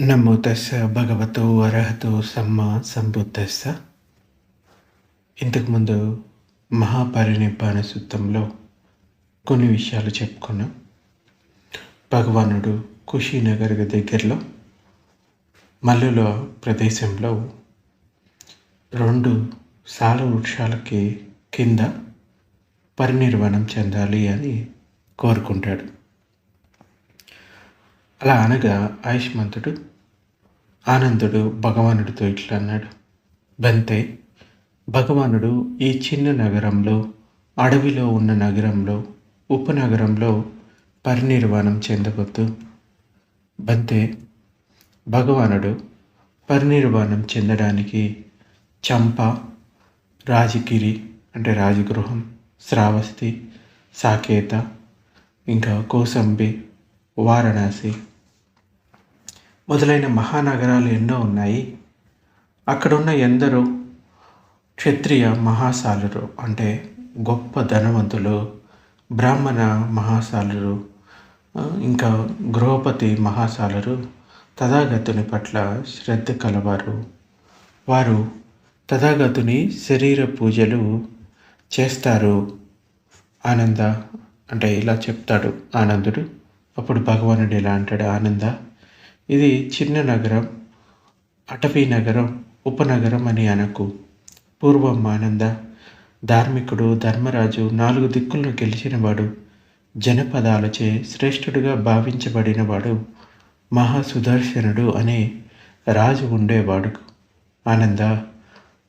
నమో తస్స భగవతో అర్హతో సమ్మ సంబుద్ధస్స ఇంతకుముందు మహాపరినిబ్బాణ సూత్రంలో కొన్ని విషయాలు చెప్పుకున్నాం. భగవానుడు కుషీనగర్ దగ్గరలో మల్లుల ప్రదేశంలో రెండు సాల వృక్షాలకి కింద పరినిర్వాణం చెందాలి అని కోరుకుంటాడు. అలా అనగా ఆయుష్మంతుడు ఆనందుడు భగవానుడితో ఇట్లా అన్నాడు. బంతే భగవానుడు ఈ చిన్న నగరంలో అడవిలో ఉన్న నగరంలో ఉపనగరంలో పరినిర్వాణం చెందవద్దు. బంతే భగవానుడు పరినిర్వాణం చెందడానికి చంప రాజగిరి అంటే రాజగృహం శ్రావస్తి సాకేత ఇంకా కోసంబి వారణాసి మొదలైన మహానగరాలు ఎన్నో ఉన్నాయి. అక్కడున్న ఎందరో క్షత్రియ మహాశాలురు అంటే గొప్ప ధనవంతులు బ్రాహ్మణ మహాశాలురు ఇంకా గృహపతి మహాశాలురు తథాగతుని పట్ల శ్రద్ధ కలవారు. వారు తథాగతుని శరీర పూజలు చేస్తారు. ఆనంద అంటే ఇలా చెప్తాడు ఆనందుడు. అప్పుడు భగవానుడు ఇలా అంటాడు? ఆనంద ఇది చిన్న నగరం అటవీ నగరం ఉపనగరం అని అనకు. పూర్వం ఆనంద ధార్మికుడు ధర్మరాజు నాలుగు దిక్కులను గెలిచినవాడు జనపదాలచే శ్రేష్ఠుడుగా భావించబడినవాడు మహాసుదర్శనుడు అనే రాజు ఉండేవాడు. ఆనంద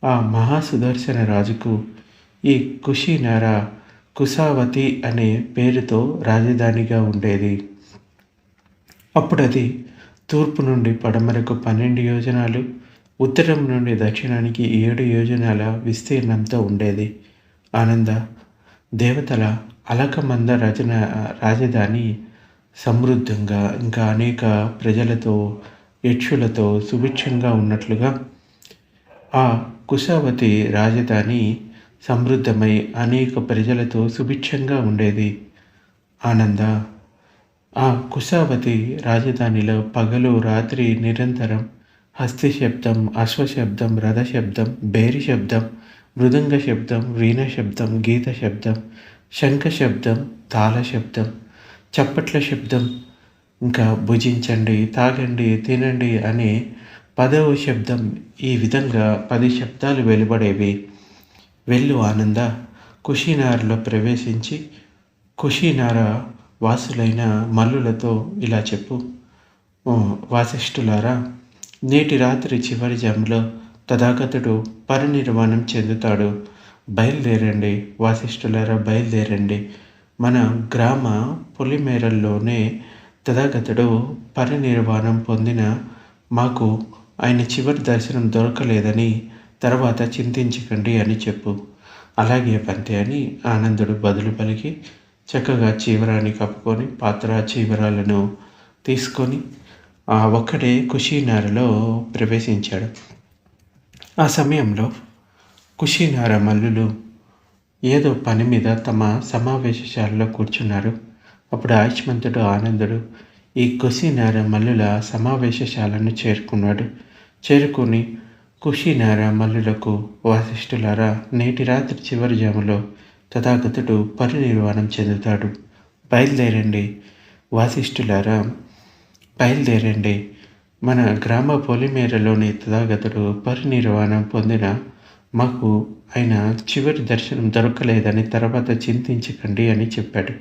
ఆ మహాసుదర్శన రాజుకు ఈ కుషినార కుసావతి అనే పేరుతో రాజధానిగా ఉండేది. అప్పుడది తూర్పు నుండి పడమరకు పన్నెండు యోజనాలు ఉత్తరం నుండి దక్షిణానికి ఏడు యోజనాల విస్తీర్ణంతో ఉండేది. ఆనంద దేవతల అలకమంద రచన రాజధాని సమృద్ధంగా ఇంకా అనేక ప్రజలతో యక్షులతో సుభిక్షంగా ఉన్నట్లుగా ఆ కుశావతి రాజధాని సమృద్ధమై అనేక ప్రజలతో సుభిక్షంగా ఉండేది. ఆనంద ఆ కుశావతి రాజధానిలో పగలు రాత్రి నిరంతరం హస్తి శబ్దం అశ్వశబ్దం రథ శబ్దం బేరి శబ్దం మృదంగ శబ్దం వీణ శబ్దం గీత శబ్దం శంఖ శబ్దం తాళ శబ్దం చప్పట్ల శబ్దం ఇంకా భుజించండి తాగండి తినండి అనే పదవ శబ్దం. ఈ విధంగా పది శబ్దాలు వెలువడేవి. వెళ్ళు ఆనంద కుషీనార్లో ప్రవేశించి కుషీనార వాసులైన మల్లులతో ఇలా చెప్పు. వాసిష్ఠులారా నేటి రాత్రి చివరి జంలో తథాగతుడు పరినిర్వాణం చెందుతాడు. బయలుదేరండి వాసిష్ఠులారా బయలుదేరండి. మన గ్రామ పొలిమేరల్లోనే తథాగతుడు పరినిర్వాణం పొందిన మాకు ఆయన చివరి దర్శనం దొరకలేదని తర్వాత చింతించకండి అని చెప్పు. అలాగే పంతే అని ఆనందుడు బదులు పలికి చక్కగా చీవరాన్ని కప్పుకొని పాత్ర చీవరాలను తీసుకొని ఆ ఒక్కడే కుషీనారలో ప్రవేశించాడు. ఆ సమయంలో కుషీనార మల్లులు ఏదో పని మీద తమ సమావేశశాలలో కూర్చున్నారు. అప్పుడు ఆయుష్మంతుడు ఆనందుడు ఈ కుషీనార మల్లుల సమావేశశాలను చేరుకున్నాడు. చేరుకుని కుషీనార మల్లులకు వాసిష్ఠులారా నేటి రాత్రి చివరి జాములో తథాగతుడు పరినిర్వాణం చెందుతాడు. బయలుదేరండి వాసిష్ఠులారా. బయలుదేరండి. మన గ్రామ పొలిమేరలోని తథాగతుడు పరినిర్వాణం పొందిన మాకు ఆయన చివరి దర్శనం దొరకలేదని తర్వాత చింతించకండి అని చెప్పాడు.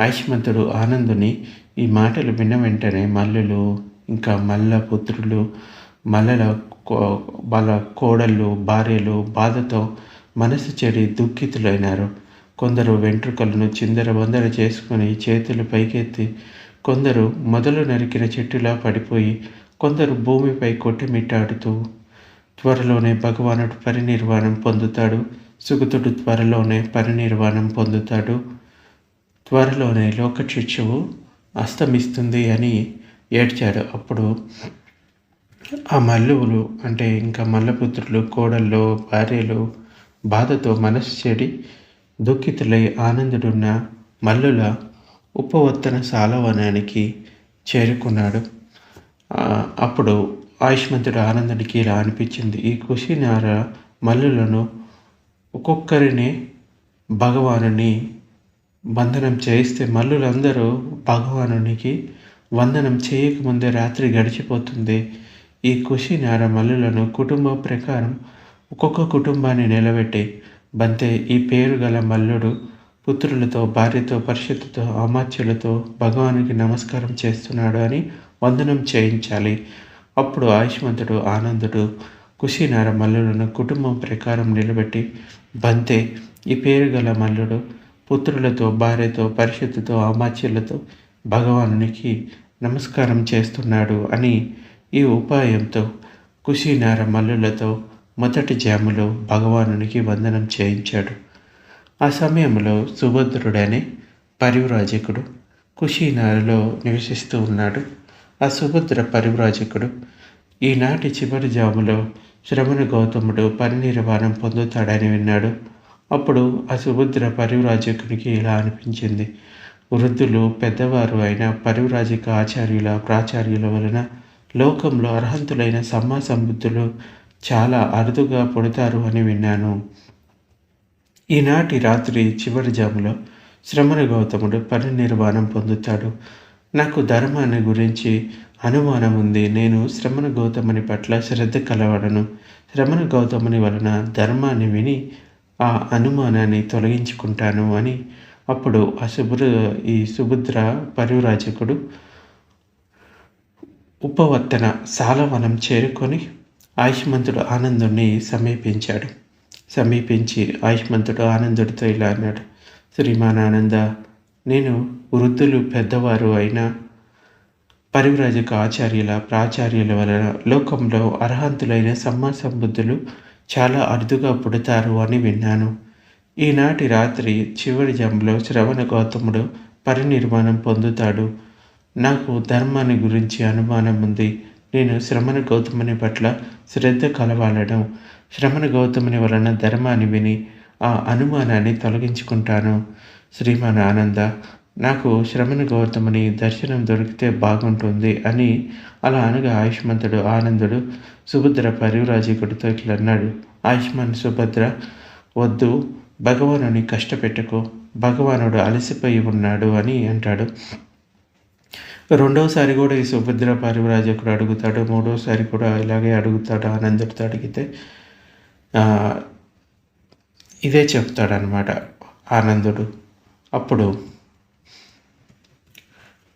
ఆయుష్మంతుడు ఆనందుని ఈ మాటలు విన్న వెంటనే మల్లులు ఇంకా మల్ల పుత్రులు మల్లల కో- వాళ్ళ కోడళ్ళు భార్యలు బాధతో మనసు చెడి దుఃఖితులైనారు. కొందరు వెంట్రుకలను చిందర వందర చేసుకుని చేతులు పైకెత్తి కొందరు మొదలు నరికిన చెట్టులా పడిపోయి కొందరు భూమిపై కొట్టిమిట్టాడుతూ త్వరలోనే భగవానుడు పరినిర్వాణం పొందుతాడు. సుగతుడు త్వరలోనే పరినిర్వాణం పొందుతాడు. త్వరలోనే లోకశిక్షువు అస్తమిస్తుంది అని ఏడ్చాడు. అప్పుడు ఆ మల్లువులు అంటే ఇంకా మల్లపుత్రులు కోడళ్ళు భార్యలు బాధతో మనసు చెడి దుఃఖితులై ఆనందుడున్న మల్లుల ఉపవత్తన సాలవనానికి చేరుకున్నాడు. అప్పుడు ఆయుష్మంతుడు ఆనందుడికి ఇలా అనిపించింది. ఈ కుషినార మల్లులను ఒక్కొక్కరిని భగవానుని వందనం చేయిస్తే మల్లులందరూ భగవానునికి వందనం చేయకముందే రాత్రి గడిచిపోతుంది. ఈ కుషినార మల్లులను కుటుంబం ప్రకారం ఒక్కొక్క కుటుంబాన్ని నిలబెట్టి బంతే ఈ పేరు గల మల్లుడు పుత్రులతో భార్యతో పరిషత్తుతో అమాత్యులతో భగవానికి నమస్కారం చేస్తున్నాడు అని వందనం చేయించాలి. అప్పుడు ఆయుష్మంతుడు ఆనందుడు కుషీనార మల్లులను కుటుంబం ప్రకారం నిలబెట్టి బంతే ఈ పేరు గల మల్లుడు పుత్రులతో భార్యతో పరిషత్తుతో అమాత్యులతో భగవానునికి నమస్కారం చేస్తున్నాడు అని ఈ ఉపాయంతో కుషీనార మల్లులతో మొదటి జాములో భగవానునికి వందనం చేయించాడు. ఆ సమయంలో సుభద్రుడనే పరివ్రాజకుడు కుషీనారులో నివసిస్తూ ఉన్నాడు. ఆ సుభద్ర పరివ్రాజకుడు ఈనాటి చివరి జాములో శ్రవణ గౌతముడు పరినిర్వాణం పొందుతాడని విన్నాడు. అప్పుడు ఆ సుభద్ర పరివ్రాజకునికి ఇలా అనిపించింది. వృద్ధులు పెద్దవారు అయిన పరివ్రాజక ఆచార్యుల ప్రాచార్యుల వలన లోకంలో అర్హంతులైన సమ్మా సంబుద్ధులు చాలా అరుదుగా పుడతారు అని విన్నాను. ఈనాటి రాత్రి చివరి జాములో శ్రమణ గౌతముడు పరినిర్వాణం పొందుతాడు. నాకు ధర్మాన్ని గురించి అనుమానం ఉంది. నేను శ్రమణ గౌతముని పట్ల శ్రద్ధ కలవడను. శ్రమణ గౌతముని వలన ధర్మాన్ని విని ఆ అనుమానాన్ని తొలగించుకుంటాను అని అప్పుడు ఆ శుభ్ర ఈ సుభద్ర పరివరాజకుడు ఉపవర్తన సాలవనం చేరుకొని ఆయుష్మంతుడు ఆనందుణ్ణి సమీపించాడు. సమీపించి ఆయుష్మంతుడు ఆనందుడితో ఇలా అన్నాడు. శ్రీమాన్ ఆనంద నేను వృద్ధులు పెద్దవారు అయిన పరివ్రాజక ఆచార్యుల ప్రాచార్యుల వలన లోకంలో అర్హంతులైన సమ్మాసంబుద్ధులు చాలా అరుదుగా పుడతారు అని విన్నాను. ఈనాటి రాత్రి చివరి జంలో శ్రవణ గౌతముడు పరినిర్మాణం పొందుతాడు. నాకు ధర్మాన్ని గురించి అనుమానం ఉంది నేను శ్రమణ గౌతముని పట్ల శ్రద్ధ కలవాలడం శ్రమణ గౌతముని వలన ధర్మాన్ని విని ఆ అనుమానాన్ని తొలగించుకుంటాను. శ్రీమాన్ ఆనంద నాకు శ్రమణ గౌతముని దర్శనం దొరికితే బాగుంటుంది అని అలా అనగా ఆయుష్మంతుడు ఆనందుడు సుభద్ర పరివరాజకుడితో ఇట్లా అన్నాడు. ఆయుష్మాన్ సుభద్ర వద్దు భగవానుని కష్టపెట్టుకో భగవానుడు అలసిపోయి ఉన్నాడు అని అంటాడు. రెండోసారి కూడా ఈ సుభద్ర పరివరాజకుడు అడుగుతాడు మూడోసారి కూడా ఇలాగే అడుగుతాడు ఆనందుడితో అడిగితే ఇదే చెప్తాడనమాట ఆనందుడు. అప్పుడు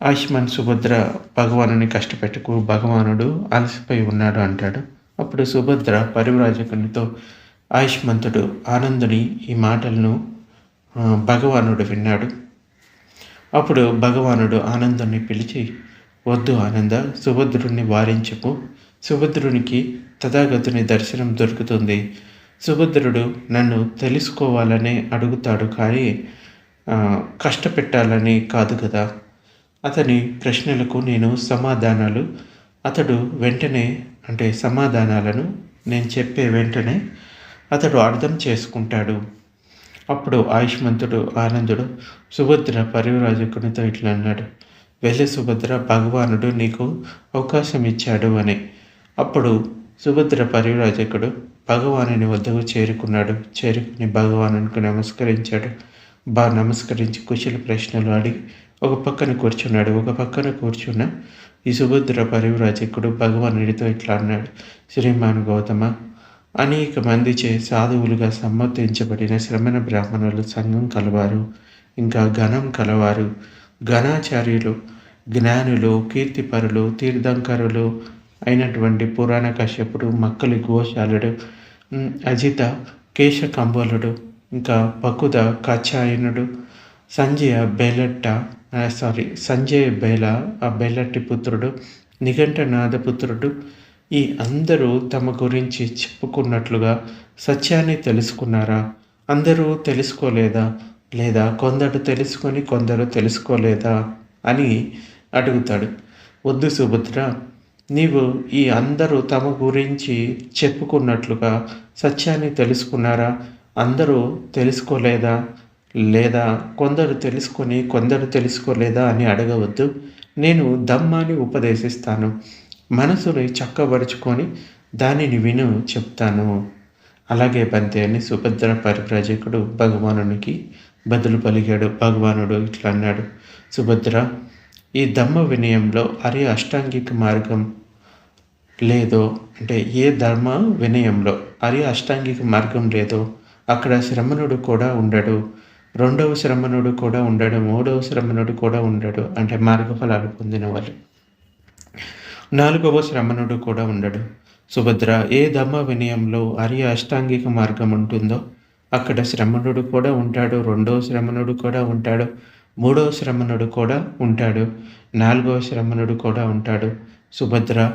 ఆయుష్మాన్ సుభద్ర భగవానుని కష్టపెట్టుకు భగవానుడు అలసిపోయి ఉన్నాడు అంటాడు. అప్పుడు సుభద్ర పరివరాజకునితో ఆయుష్మంతుడు ఆనందుని ఈ మాటలను భగవానుడు విన్నాడు. అప్పుడు భగవానుడు ఆనందుని పిలిచి వద్దు ఆనంద సుభద్రుణ్ణి వారించకు. సుభద్రునికి తథాగతుని దర్శనం దొరుకుతుంది. సుభద్రుడు నన్ను తెలుసుకోవాలని అడుగుతాడు కానీ కష్టపెట్టాలని కాదు కదా. అతని ప్రశ్నలకు నేను సమాధానాలు. అతడు వెంటనే అంటే సమాధానాలను నేను చెప్పే వెంటనే అతడు అర్థం చేసుకుంటాడు. అప్పుడు ఆయుష్మంతుడు ఆనందుడు సుభద్ర పరివరాజకునితో ఇట్లా అన్నాడు వెళ్ళి సుభద్ర భగవానుడు నీకు అవకాశం ఇచ్చాడు అని. అప్పుడు సుభద్ర పరివరాజకుడు భగవానుని వద్దకు చేరుకున్నాడు. చేరుకుని భగవానునికి నమస్కరించాడు. బా నమస్కరించి కుశల ప్రశ్నలు అడిగి ఒక పక్కన కూర్చున్నాడు. ఒక పక్కన కూర్చున్న ఈ సుభద్ర పరివరాజకుడు భగవానుడితో ఇట్లా అన్నాడు శ్రీమాన్ గౌతమ అనేక మంది చే సాధువులుగా సమ్మతించబడిన శ్రమణ బ్రాహ్మణులు సంఘం కలవారు ఇంకా ఘనం కలవారు. ఘనాచార్యులు జ్ఞానులు కీర్తిపరులు తీర్థంకరులు అయినటువంటి పురాణ కశ్యపుడు మక్కలి గోశాలుడు అజిత కేశ కంబోలుడు ఇంకా పకుద కచ్చాయనుడు సంజయ బెలట్ట సారీ సంజయ్ బేల ఆ బెల్లట్టి పుత్రుడు నిఘంట పుత్రుడు ఈ అందరూ తమ గురించి చెప్పుకున్నట్లుగా సత్యాన్ని తెలుసుకున్నారా? అందరూ తెలుసుకోలేదా? లేదా కొందరు తెలుసుకొని కొందరు తెలుసుకోలేదా? అని అడుగుతాడు. వద్దు సుభద్ర నీవు ఈ అందరూ తమ గురించి చెప్పుకున్నట్లుగా సత్యాన్ని తెలుసుకున్నారా? అందరూ తెలుసుకోలేదా? లేదా కొందరు తెలుసుకొని కొందరు తెలుసుకోలేదా అని అడగవద్దు. నేను దమ్మాని ఉపదేశిస్తాను. మనసుని చక్కబరుచుకొని దానిని విను చెప్తాను. అలాగే బంతే అని సుభద్ర పరిప్రాజకుడు భగవానునికి బదులు పలిగాడు భగవానుడు ఇట్లా అన్నాడు. సుభద్ర ఈ ధమ్మ వినయంలో అరి అష్టాంగిక మార్గం లేదో? అంటే ఏ ధర్మ వినయంలో? అరి అష్టాంగిక మార్గం లేదో? అక్కడ శ్రమణుడు కూడా ఉండడు. రెండవ శ్రమణుడు కూడా ఉండడు. మూడవ శ్రమణుడు కూడా ఉండడు. అంటే మార్గఫలాలు పొందిన వాళ్ళు. నాలుగవ శ్రమణుడు కూడా ఉండడు. సుభద్ర ఏ ధమ్మ వినయంలో అరి అష్టాంగిక మార్గం ఉంటుందో అక్కడ శ్రమణుడు కూడా ఉంటాడు రెండవ శ్రమణుడు కూడా ఉంటాడు మూడవ శ్రమణుడు కూడా ఉంటాడు నాలుగవ శ్రమణుడు కూడా ఉంటాడు. సుభద్ర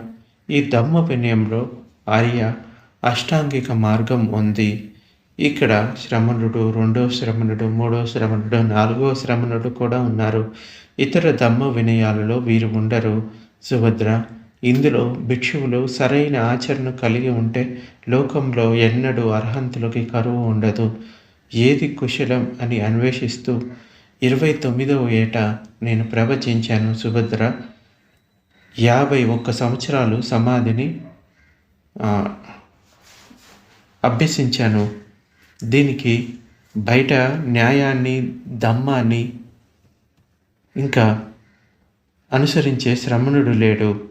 ఈ ధమ్మ వినయంలో ఆర్య అష్టాంగిక మార్గం ఉంది. ఇక్కడ శ్రమణుడు రెండవ శ్రమణుడు మూడవ శ్రమణుడు నాలుగవ శ్రమణుడు కూడా ఉన్నారు. ఇతర ధమ్మ వినయాలలో వీరు ఉండరు. సుభద్ర ఇందులో భిక్షువులు సరైన ఆచరణ కలిగి ఉంటే లోకంలో ఎన్నడూ అర్హంతులకి కరువు ఉండదు. ఏది కుశలం అని అన్వేషిస్తూ ఇరవై తొమ్మిదవ ఏట నేను ప్రవచించాను సుభద్ర. యాభై ఒక్క సంవత్సరాలు సమాధిని అభ్యసించాను. దీనికి బయట న్యాయాన్ని దమ్మాన్ని ఇంకా అనుసరించే శ్రమణుడు లేడు.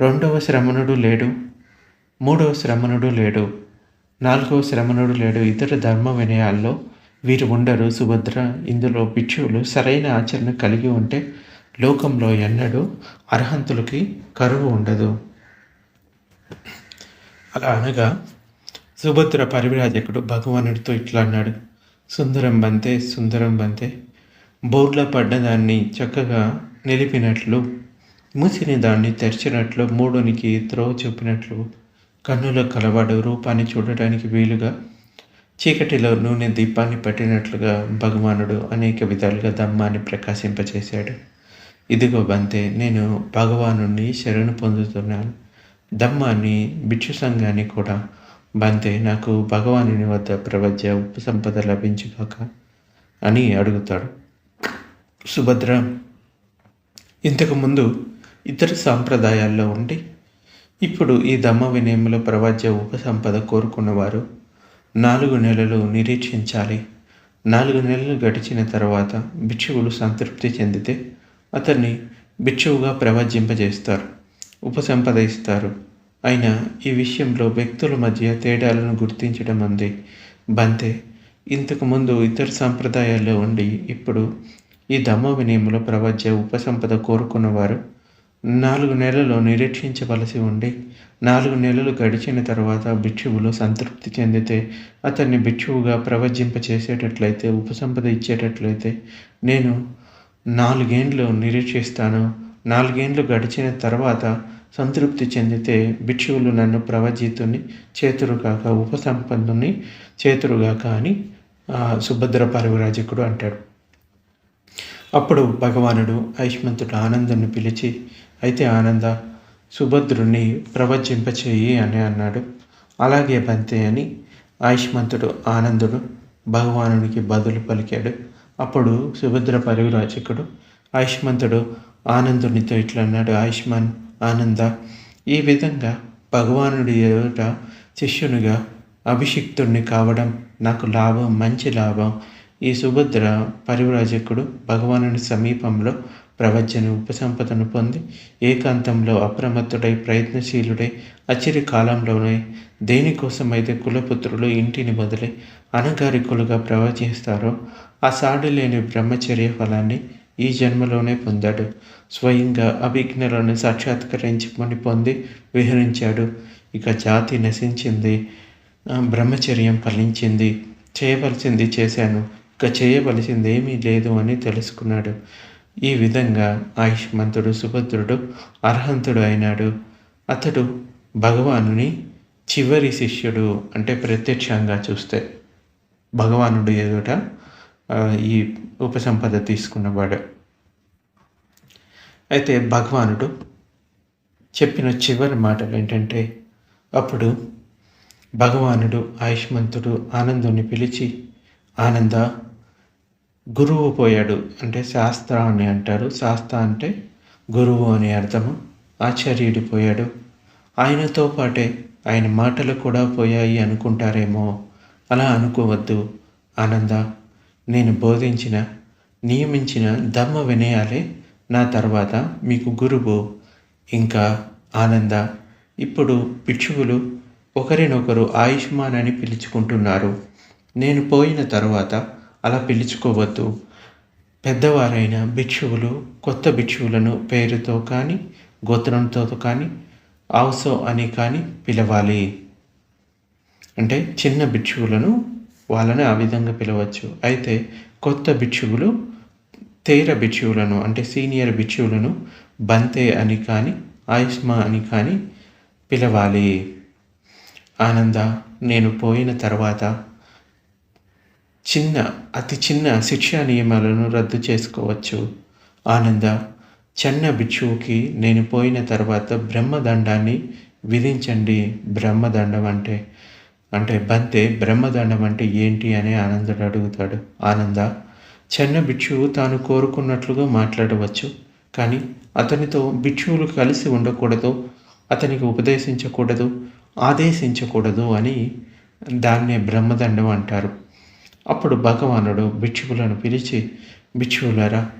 రెండవ శ్రమణుడు లేడు మూడవ శ్రమణుడు లేడు నాలుగవ శ్రమణుడు లేడు. ఇతర ధర్మ వినయాల్లో వీరు ఉండరు. సుభద్ర ఇందులో భిక్షువులు సరైన ఆచరణ కలిగి ఉంటే లోకంలో ఎన్నడూ అర్హంతులకి కరువు ఉండదు. అలా అనగా సుభద్ర పరివిరాజకుడు భగవానుడితో ఇట్లా అన్నాడు. సుందరం బంతే సుందరం బంతే బోర్ల పడ్డదాన్ని చక్కగా నిలిపినట్లు మూసిన దాన్ని తెరిచినట్లు మూడునికి త్రోవ చెప్పినట్లు కన్నుల కలవాడు రూపాన్ని చూడటానికి వీలుగా చీకటిలో నూనె దీపాన్ని పెట్టినట్లుగా భగవానుడు అనేక విధాలుగా దమ్మాన్ని ప్రకాశింపచేశాడు. ఇదిగో బంతే నేను భగవాను శరణు పొందుతున్నాను. ధమ్మాన్ని భిక్షు సంఘాన్ని కూడా బంతే నాకు భగవానుని వద్ద ప్రవజ్య ఉప్పు సంపద లభించుగాక అని అడుగుతాడు. సుభద్ర ఇంతకుముందు ఇతర సాంప్రదాయాల్లో ఉండి ఇప్పుడు ఈ దమ్మ వినయముల ప్రవజ్య ఉపసంపద కోరుకున్నవారు నాలుగు నెలలు నిరీక్షించాలి. నాలుగు నెలలు గడిచిన తర్వాత భిక్షువులు సంతృప్తి చెందితే అతన్ని భిక్షువుగా ప్రవజింపజేస్తారు ఉపసంపద ఇస్తారు. అయినా ఈ విషయంలో వ్యక్తుల మధ్య తేడాలను గుర్తించడం అంది. బంతే ఇంతకుముందు ఇతర సాంప్రదాయాల్లో ఉండి ఇప్పుడు ఈ దమ్మ వినయముల ప్రవజ్య ఉపసంపద కోరుకున్నవారు నాలుగు నెలలు నిరీక్షించవలసి ఉండి నాలుగు నెలలు గడిచిన తర్వాత భిక్షువులు సంతృప్తి చెందితే అతన్ని భిక్షువుగా ప్రవజింప చేసేటట్లయితే ఉపసంపద ఇచ్చేటట్లయితే నేను నాలుగేండ్లు నిరీక్షిస్తాను. నాలుగేండ్లు గడిచిన తర్వాత సంతృప్తి చెందితే భిక్షువులు నన్ను ప్రవజితుని చేతురుగాక ఉపసంపన్నుని చేతురుగాక అని సుభద్ర పరవరాజకుడు అంటాడు. అప్పుడు భగవానుడు ఐష్మంతుడు ఆనందుని పిలిచి అయితే ఆనంద సుభద్రుణ్ణి ప్రవచింపచేయి అని అన్నాడు. అలాగే బంతే అని ఆయుష్మంతుడు ఆనందుడు భగవానునికి బదులు పలికాడు. అప్పుడు సుభద్ర పరివిరాజకుడు ఆయుష్మంతుడు ఆనందునితో ఇట్లా అన్నాడు. ఆయుష్మాన్ ఆనంద ఈ విధంగా భగవానుడి ఎదుట శిష్యునిగా అభిషిక్తుడిని కావడం నాకు లాభం మంచి లాభం. ఈ సుభద్ర పరివ్రాజకుడు భగవానుని సమీపంలో ప్రవచన ఉపసంపదను పొంది ఏకాంతంలో అప్రమత్తుడై ప్రయత్నశీలుడై అచిరి కాలంలోనే దేనికోసమైతే కులపుత్రులు ఇంటిని వదిలి అనగారికులుగా ప్రవచిస్తారో ఆ సాడిలేని బ్రహ్మచర్య ఫలాన్ని ఈ జన్మలోనే పొందాడు. స్వయంగా అభిజ్ఞలను సాక్షాత్కరించుకొని పొంది విహరించాడు. ఇక జాతి నశించింది బ్రహ్మచర్యం ఫలించింది. చేయవలసింది చేశాను ఇక చేయవలసింది ఏమీ లేదు అని తెలుసుకున్నాడు. ఈ విధంగా ఆయుష్మంతుడు సుభద్రుడు అర్హంతుడు అయినాడు. అతడు భగవానుని చివరి శిష్యుడు అంటే ప్రత్యక్షంగా చూస్తే. భగవానుడు ఎదుట ఈ ఉపసంపద తీసుకున్నవాడు. అయితే భగవానుడు చెప్పిన చివరి మాటలు ఏంటంటే అప్పుడు భగవానుడు ఆయుష్మంతుడు ఆనందుని పిలిచి ఆనంద గురువు పోయాడు అంటే శాస్త్ర అని అంటారు. శాస్త్ర అంటే గురువు అని అర్థము. ఆశ్చర్యుడిపోయాడు ఆయనతో పాటే ఆయన మాటలు కూడా పోయాయి అనుకుంటారేమో. అలా అనుకోవద్దు. ఆనంద నేను బోధించిన నియమించిన ధమ్మ వినయాలే నా తర్వాత మీకు గురువు. ఇంకా ఆనంద ఇప్పుడు భిక్షువులు ఒకరినొకరు ఆయుష్మాన్ అని పిలుచుకుంటున్నారు. నేను పోయిన తర్వాత అలా పిలుచుకోవద్దు. పెద్దవారైన భిక్షువులు కొత్త భిక్షువులను పేరుతో కానీ గోత్రంతో కానీ ఆవుసో అని కానీ పిలవాలి. అంటే చిన్న భిక్షువులను వాళ్ళని ఆ విధంగా పిలవచ్చు. అయితే కొత్త భిక్షువులు తేర భిక్షువులను అంటే సీనియర్ భిక్షువులను బంతే అని కానీ ఆయుష్మా అని కానీ పిలవాలి. ఆనంద నేను పోయిన తర్వాత చిన్న అతి చిన్న శిక్షా నియమాలను రద్దు చేసుకోవచ్చు. ఆనంద చిన్న భిక్షువుకి నేను పోయిన తర్వాత బ్రహ్మదండాన్ని విధించండి. బ్రహ్మదండం అంటే అంటే బంతే బ్రహ్మదండం అంటే ఏంటి అని ఆనందుడు అడుగుతాడు. ఆనంద చిన్న భిక్షువు తాను కోరుకున్నట్లుగా మాట్లాడవచ్చు కానీ అతనితో భిక్షువులు కలిసి ఉండకూడదు అతనికి ఉపదేశించకూడదు ఆదేశించకూడదు అని దాన్నే బ్రహ్మదండం అంటారు. అప్పుడు భగవానుడు భిక్షువులను పిలిచి భిక్షువులరా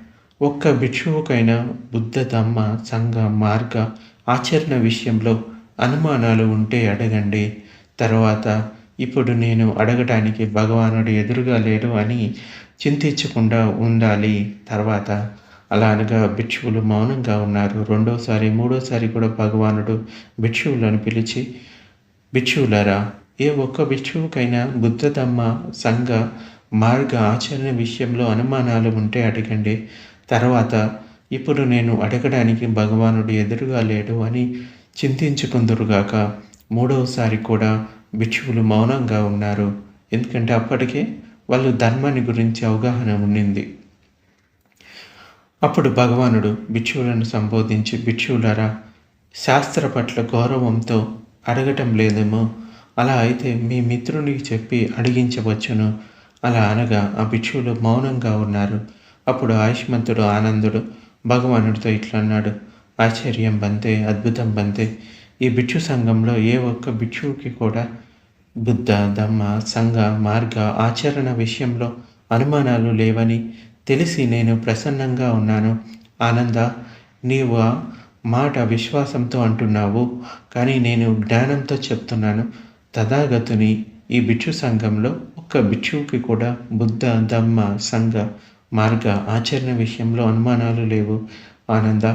ఒక్క భిక్షువుకైనా బుద్ధ ధమ్మ సంఘ మార్గ ఆచరణ విషయంలో అనుమానాలు ఉంటే అడగండి. తర్వాత ఇప్పుడు నేను అడగటానికి భగవానుడు ఎదురుగా లేడు అని చింతించకుండా ఉండాలి. తర్వాత అలా అనగా భిక్షువులు మౌనంగా ఉన్నారు. రెండోసారి మూడోసారి కూడా భగవానుడు భిక్షువులను పిలిచి భిక్షువులరా ఏ ఒక్క భిక్షువుకైనా బుద్ధధమ్మ సంఘ మార్గ ఆచరణ విషయంలో అనుమానాలు ఉంటే అడగండి. తర్వాత ఇప్పుడు నేను అడగడానికి భగవానుడు ఎదురుగా లేడు అని చింతించుకుందరుగాక మూడవసారి కూడా భిక్షువులు మౌనంగా ఉన్నారు. ఎందుకంటే అప్పటికే వాళ్ళు ధర్మాన్ని గురించి అవగాహన ఉండింది. అప్పుడు భగవానుడు భిక్షువులను సంబోధించి భిక్షువులరా శాస్త్ర పట్ల గౌరవంతో అడగటం లేదేమో. అలా అయితే మీ మిత్రునికి చెప్పి అడిగించవచ్చును. అలా అనగా ఆ భిక్షువులు మౌనంగా ఉన్నారు. అప్పుడు ఆయుష్మంతుడు ఆనందుడు భగవానుడితో ఇట్లా అన్నాడు. ఆశ్చర్యం బంతే అద్భుతం బంతే. ఈ భిక్షు సంఘంలో ఏ ఒక్క భిక్షువుకి కూడా బుద్ధ ధమ్మ సంఘ మార్గ ఆచరణ విషయంలో అనుమానాలు లేవని తెలిసి నేను ప్రసన్నంగా ఉన్నాను. ఆనంద నీవు ఆ మాట విశ్వాసంతో అంటున్నావు. కానీ నేను జ్ఞానంతో చెప్తున్నాను. తథాగతుని ఈ భిక్షు సంఘంలో ఒక్క భిక్షువుకి కూడా బుద్ధ ధమ్మ సంఘ మార్గ ఆచరణ విషయంలో అనుమానాలు లేవు. ఆనంద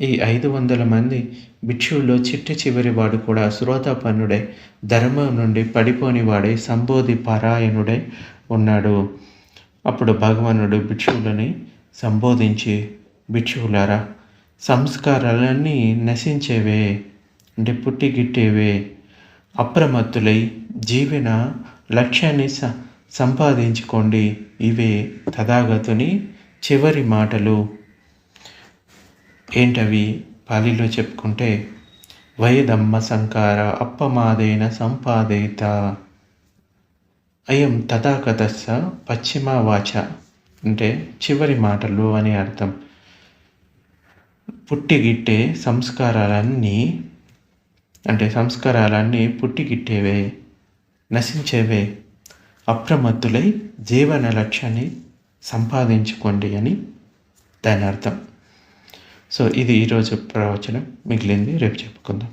ఈ ఐదు వందల మంది భిక్షువుల్లో చిట్టి చివరి వాడు కూడా శ్రోతాపన్నుడై ధర్మం నుండి పడిపోనివాడై సంబోధి పారాయణుడై ఉన్నాడు. అప్పుడు భగవానుడు భిక్షువులని సంబోధించి భిక్షువులారా సంస్కారాలన్నీ నశించేవే అంటే పుట్టిగిట్టేవే అప్రమత్తులై జీవన లక్ష్యాన్ని స సంపాదించుకోండి. ఇవే తథాగతుని చివరి మాటలు. ఏంటవి? పాలిలో చెప్పుకుంటే వయదమ్మ సంకార అప్పమాదైన సంపాదయిత. అయం తథాగతస్స పశ్చిమ వాచ అంటే చివరి మాటలు అని అర్థం. పుట్టిగిట్టే సంస్కారాలన్నీ అంటే సంస్కారాలన్నీ పుట్టిగిట్టేవే నశించేవే అప్రమత్తులై జీవన లక్ష్యాన్ని సంపాదించుకోండి అని దాని అర్థం. సో ఇది ఈరోజు ప్రవచనం. మిగిలింది రేపు చెప్పుకుందాం.